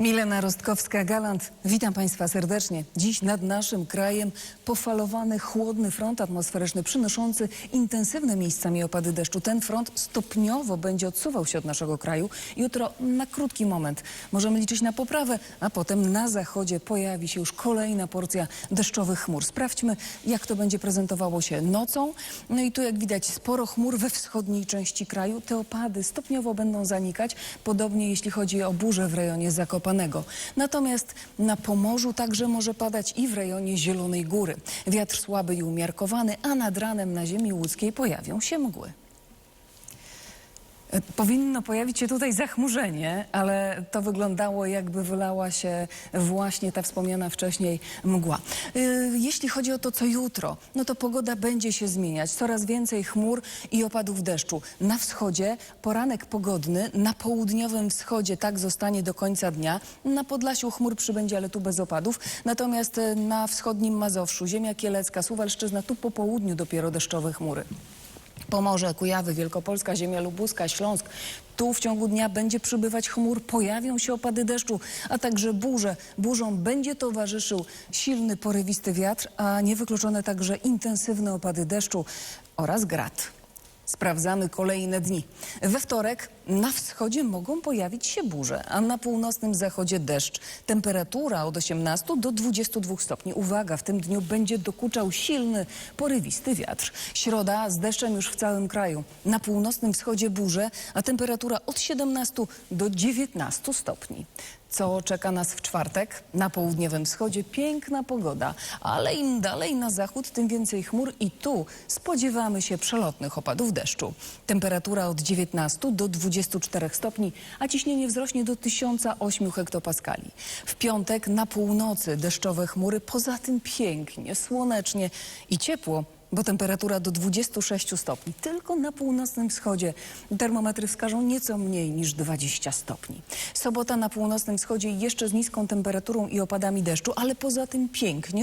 Milena Rostkowska-Galant, witam Państwa serdecznie. Dziś nad naszym krajem pofalowany, chłodny front atmosferyczny przynoszący intensywne miejscami opady deszczu. Ten front stopniowo będzie odsuwał się od naszego kraju. Jutro na krótki moment możemy liczyć na poprawę, a potem na zachodzie pojawi się już kolejna porcja deszczowych chmur. Sprawdźmy, jak to będzie prezentowało się nocą. No i tu jak widać sporo chmur we wschodniej części kraju. Te opady stopniowo będą zanikać, podobnie jeśli chodzi o burze w rejonie Natomiast na Pomorzu także może padać i w rejonie Zielonej Góry. Wiatr słaby i umiarkowany, a nad ranem na ziemi łódzkiej pojawią się mgły. Powinno pojawić się tutaj zachmurzenie, ale to wyglądało jakby wylała się właśnie ta wspomniana wcześniej mgła. Y, Jeśli chodzi o to, co jutro, no to pogoda będzie się zmieniać. Coraz więcej chmur i opadów deszczu. Na wschodzie poranek pogodny, na południowym wschodzie tak zostanie do końca dnia. Na Podlasiu chmur przybędzie, ale tu bez opadów. Natomiast e, na wschodnim Mazowszu, ziemia kielecka, Suwalszczyzna, tu po południu dopiero deszczowe chmury. Pomorze, Kujawy, Wielkopolska, ziemia lubuska, Śląsk. Tu w ciągu dnia będzie przybywać chmur, pojawią się opady deszczu, a także burze. Burzom będzie towarzyszył silny, porywisty wiatr, a niewykluczone także intensywne opady deszczu oraz grad. Sprawdzamy kolejne dni. We wtorek na wschodzie mogą pojawić się burze, a na północnym zachodzie deszcz. Temperatura od 18 do 22 stopni. Uwaga, w tym dniu będzie dokuczał silny, porywisty wiatr. Środa z deszczem już w całym kraju. Na północnym wschodzie burze, a temperatura od 17 do 19 stopni. Co czeka nas w czwartek? Na południowym wschodzie piękna pogoda, ale im dalej na zachód, tym więcej chmur i tu spodziewamy się przelotnych opadów deszczu. Temperatura od 19 do 24 stopni, a ciśnienie wzrośnie do 1008 hektopaskali. W piątek na północy deszczowe chmury, poza tym pięknie, słonecznie i ciepło bo temperatura do 26 stopni. Tylko na północnym wschodzie termometry wskażą nieco mniej niż 20 stopni. Sobota na północnym wschodzie jeszcze z niską temperaturą i opadami deszczu, ale poza tym pięknie,